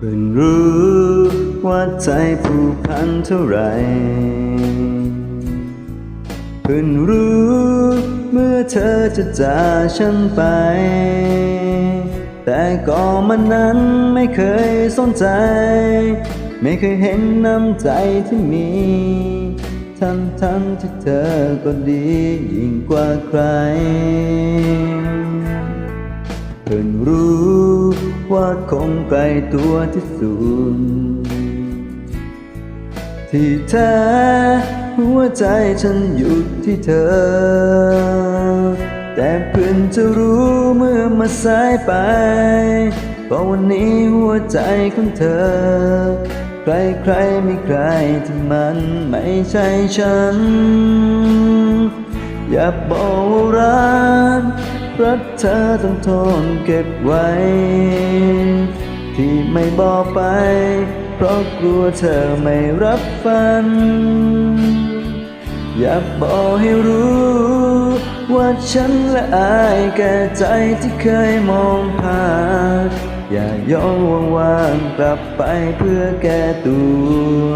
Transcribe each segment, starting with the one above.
เพิ่งรู้ว่าใจผูกพันเท่าไรเพิ่งรู้เมื่อเธอจะจากฉันไป แต่ก็มันนั้นไม่เคยสนใจ ไม่เคยเห็นน้ำใจที่มีทั้งทั้งที่เธอก็ดียิ่งกว่าใคร เพิ่งรู้ว่าคงไกลตัวที่สุดที่แท้หัวใจฉันอยู่ที่เธอ แต่เพิ่งจะรู้เมื่อมาสายไปเพราะวันนี้หัวใจของเธอ ใครใครๆไม่ใครที่มันไม่ใช่ฉัน อย่าบอกว่ารัก รักเธอต้องทนเก็บไว้ ที่ไม่บอกไป เพราะกลัวเธอไม่รับฟังอยากบอกให้รู้ ว่าฉันและอายแก่ใจที่เคยมองผ่านอย่าย้อนว่างๆกลับไปเพื่อแก้ตัว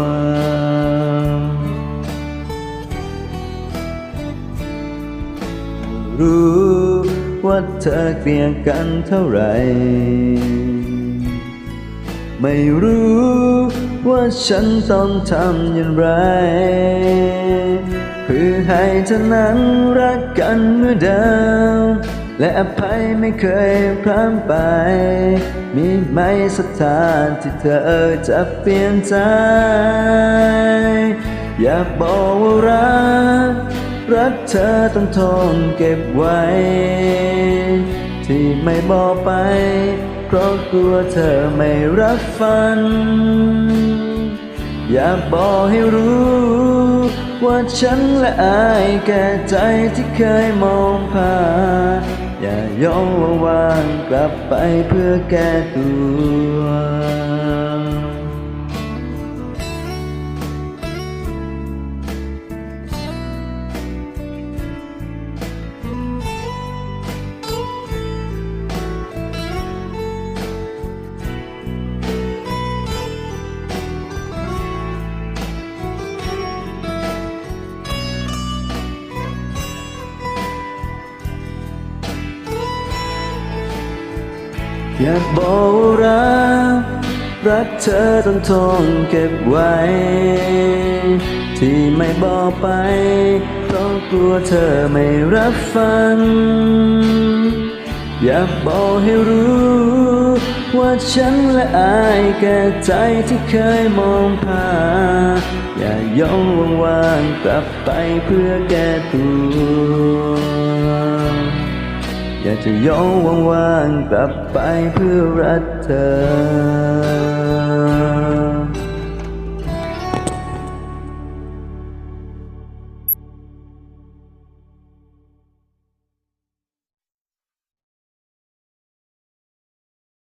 ว่าเธอเกลียดกันเท่าไหร่ ไม่รู้ว่าฉันต้องทำอย่างไร เพื่อให้เธอนั้นรักกันเหมื่อนเดิมและอภัยไม่เคยพร่ำไป มีไหมสักทางที่เธอจะเปลี่ยนใจ อยากบอกว่ารัก รักเธอต้องทนเก็บไว้ ไม่บอกไป เพราะกลัวเธอไม่รับฟัน อยากบอกให้รู้ ว่าฉันและอายแก่ใจที่เคยมองผ่านอย่ายอมวางกลับไปเพื่อแก้ตัว อยากบอกว่ารักรักเธอต้องทนเก็บไว้ ที่ไม่บอกไปเพราะกลัวเธอไม่รับฟัง อยากบอกให้รู้ ว่าฉันและอายแก่ใจที่เคยมองผ่านอย่ายอนว่างๆกลับไปเพื่อแก้ตัว อยากจะย้อนว่างๆกลับไปเพื่อรักเธอ